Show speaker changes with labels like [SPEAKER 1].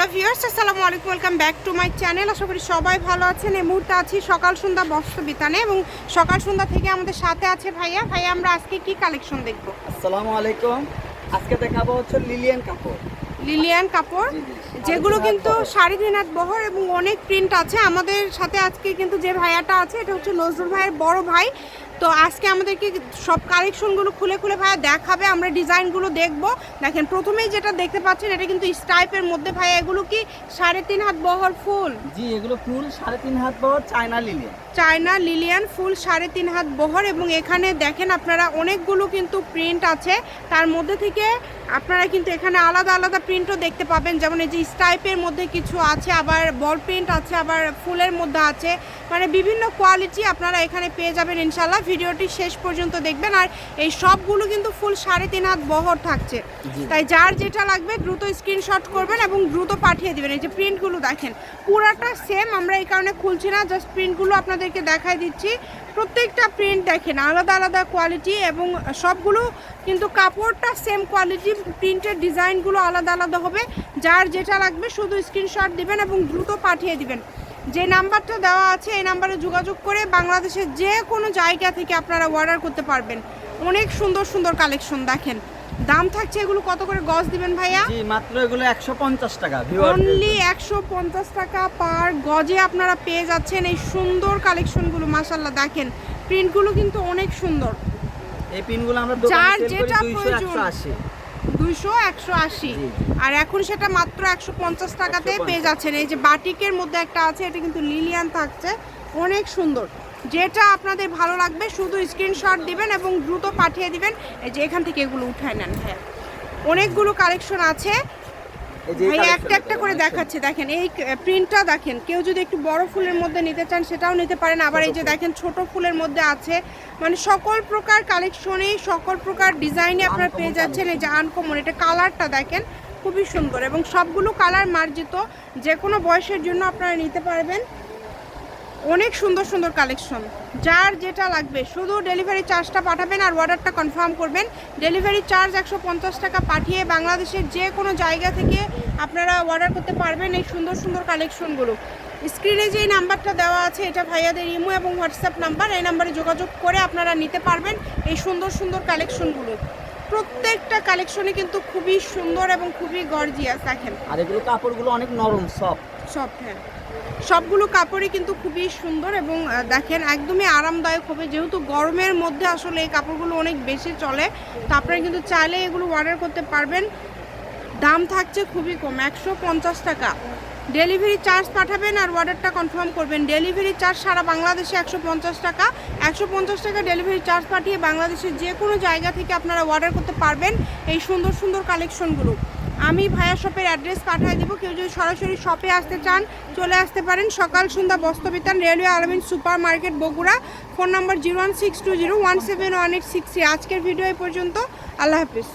[SPEAKER 1] Hello viewers আসসালামু আলাইকুম welcome back to my channel আশা করি সবাই ভালো আছেন। এই মুহূর্তে আছি সকাল সন্ধ্যা বস্ত্র বিতানে এবং সকাল সন্ধ্যা থেকে আমাদের সাথে আছে ভাইয়া। ভাইয়া আমরা আজকে কি কালেকশন দেখব?
[SPEAKER 2] আসসালামু আলাইকুম। আজকে দেখাবো হচ্ছে লিলিয়ান কাপড়।
[SPEAKER 1] লিলিয়ান কাপড়। যেগুলো কিন্তু তিন হাত বহর এবং অনেক প্রিন্ট আছে। আমাদের সাথে আজকে কিন্তু যে ভাইয়াটা আছে এটা হচ্ছে নজরুল ভাইয়ের বড় ভাই। তো আজকে আমাদেরকে সব কালেকশনগুলো খুলে খুলে ভাইয়া দেখাবে আমরা ডিজাইনগুলো দেখব। দেখেন প্রথমেই যেটা দেখতে পাচ্ছেন এটা কিন্তু স্টাইপের মধ্যে ভাইয়া এগুলো কি সাড়ে তিন হাত বহর ফুল?
[SPEAKER 2] জি এগুলো ফুল সাড়ে তিন হাত বহর China Lilian.
[SPEAKER 1] China Lilian full সাড়ে তিন হাত বহর এবং এখানে দেখেন আপনারা অনেকগুলো কিন্তু প্রিন্ট আছে। তার মধ্যে থেকে আপনারা কিন্তু এখানে আলাদা আলাদা প্রিন্টও দেখতে পাবেন। যেমন এই যে স্টাইপের মধ্যে কিছু আছে আবার বল প্রিন্ট আছে আবার ফুলের মধ্যে আছে। মানে বিভিন্ন কোয়ালিটি আপনারা এখানে পেয়ে যাবেন ইনশাল্লাহ ভিডিওটি শেষ পর্যন্ত দেখবেন আর এই সবগুলো কিন্তু ফুল সাড়ে তিন হাত বহর থাকছে। তাই যার যেটা লাগবে দ্রুত স্ক্রিনশট করবেন এবং দ্রুত পাঠিয়ে দেবেন। এই যে প্রিন্টগুলো দেখেন পুরাটা সেম আমরা এই কারণে খুলছি না জাস্ট প্রিন্টগুলো আপনাদেরকে দেখাই দিচ্ছি। প্রত্যেকটা প্রিন্ট দেখেন আলাদা আলাদা কোয়ালিটি এবং সবগুলো কিন্তু কাপড়টা সেম কোয়ালিটি প্রিন্টের ডিজাইনগুলো আলাদা আলাদা হবে। যার যেটা লাগবে শুধু স্ক্রিনশট দিবেন এবং দ্রুত পাঠিয়ে দিবেন। যে নাম্বারটা দেওয়া আছে এই নাম্বারে যোগাযোগ করে বাংলাদেশের যে কোনো জায়গা থেকে আপনারা অর্ডার করতে পারবেন। অনেক সুন্দর সুন্দর কালেকশন দেখেন। দাম থাকছে এগুলো কত করে গজ দিবেন ভাইয়া?
[SPEAKER 2] জি মাত্র এগুলো 150 টাকা
[SPEAKER 1] অনলি 150 টাকা পার গজে আপনারা পেয়ে যাচ্ছেন এই সুন্দর কালেকশনগুলো মাশাআল্লাহ দেখেন। প্রিন্টগুলো কিন্তু অনেক সুন্দর।
[SPEAKER 2] এই প্রিন্টগুলো আমরা দোকানে সেল করি দুইশো একশো আশি।
[SPEAKER 1] আর এখন সেটা মাত্র একশো পঞ্চাশ টাকাতে
[SPEAKER 2] 150
[SPEAKER 1] পেয়ে যাচ্ছেন। এই যে বাটিকের মধ্যে একটা আছে এটা কিন্তু লিলিয়ান থাকছে। অনেক সুন্দর। যেটা আপনাদের ভালো লাগবে শুধু স্ক্রিনশট দিবেন এবং দ্রুত পাঠিয়ে দিবেন। এই যে এখান থেকে এগুলো উঠায় নেন হ্যাঁ অনেকগুলো কালেকশন আছে। ভাই একটা একটা করে দেখাচ্ছে দেখেন এই প্রিন্টটা দেখেন কেউ যদি একটু বড় ফুলের মধ্যে নিতে চান সেটাও নিতে পারেন আবার এই যে দেখেন ছোট ফুলের মধ্যে আছে মানে সকল প্রকার কালেকশনেই সকল প্রকার ডিজাইনে আপনারা পেয়ে যাচ্ছেন এই যে আনকমন এটা কালারটা দেখেন খুবই সুন্দর এবং সবগুলো কালার মার্জিত যে কোনো বয়সের জন্য আপনারা নিতে পারবেন। অনেক সুন্দর সুন্দর কালেকশন যার যেটা লাগবে শুধু ডেলিভারি চার্জটা পাঠাবেন আর অর্ডারটা কনফার্ম করবেন। ডেলিভারি চার্জ একশো পঞ্চাশ টাকা পাঠিয়ে বাংলাদেশের যে কোনো জায়গা থেকে আপনারা অর্ডার করতে পারবেন এই সুন্দর সুন্দর কালেকশনগুলো স্ক্রিনে যেই নাম্বারটা দেওয়া আছে এটা ভাইয়াদের ইমো এবং হোয়াটসঅ্যাপ নাম্বার এই নাম্বারে যোগাযোগ করে আপনারা নিতে পারবেন এই সুন্দর সুন্দর কালেকশনগুলো প্রত্যেকটা কালেকশনে কিন্তু খুবই সুন্দর এবং খুবই গর্জিয়াস দেখেন।
[SPEAKER 2] আর এগুলো কাপড়গুলো অনেক নরম সফট
[SPEAKER 1] সব হ্যাঁ। সবগুলো কাপড়ই কিন্তু খুবই সুন্দর এবং দেখেন একদমই আরামদায়ক হবে। যেহেতু গরমের মধ্যে আসলে এই কাপড়গুলো অনেক বেশি চলে, তো আপনারা কিন্তু চাইলে এগুলো অর্ডার করতে পারবেন। দাম থাকছে খুবই কম, একশো পঞ্চাশ টাকা। ডেলিভারি চার্জ পাঠাবেন আর অর্ডারটা কনফার্ম করবেন। ডেলিভারি চার্জ সারা বাংলাদেশে একশো পঞ্চাশ টাকা। একশো পঞ্চাশ টাকা ডেলিভারি চার্জ পাঠিয়ে বাংলাদেশের যে কোনো জায়গা থেকে আপনারা অর্ডার করতে পারবেন এই সুন্দর সুন্দর কালেকশনগুলো আমি ভায়া শপের অ্যাড্রেস পাঠিয়ে দেবো। কেউ যদি সরাসরি শপে আসতে চান, চলে আসতে পারেন। সকাল সন্ধ্যা বস্ত্রবিতান railway Almin super market Bogura. Phone number zero one six two zero one seven one eight six আজকের ভিডিও এই পর্যন্ত। আল্লাহ হাফিজ।